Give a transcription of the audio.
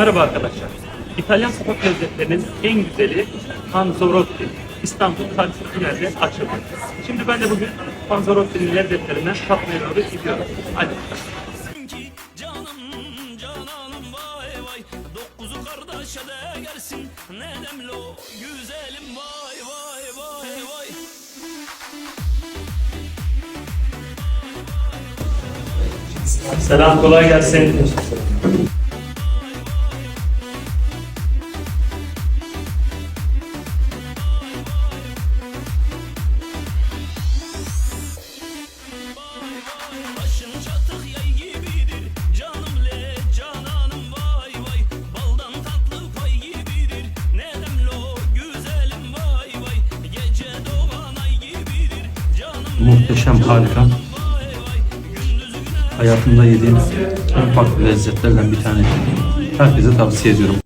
Merhaba arkadaşlar. İtalyan sokak lezzetlerinin en güzeli Panzorotti. İstanbul Taksimciler'de açıldı. Şimdi ben de bugün Panzorotti'nin lezzetlerinden tatmaya doğru gidiyorum. Hadi. ki Canım cananım vay vay Dokuzu kardeşe de gelsin Ne demli o güzelim vay vay vay vay Selam kolay gelsin. Muhteşem, harika. Hayatımda yediğim en farklı lezzetlerden bir tanesi. Herkese tavsiye ediyorum.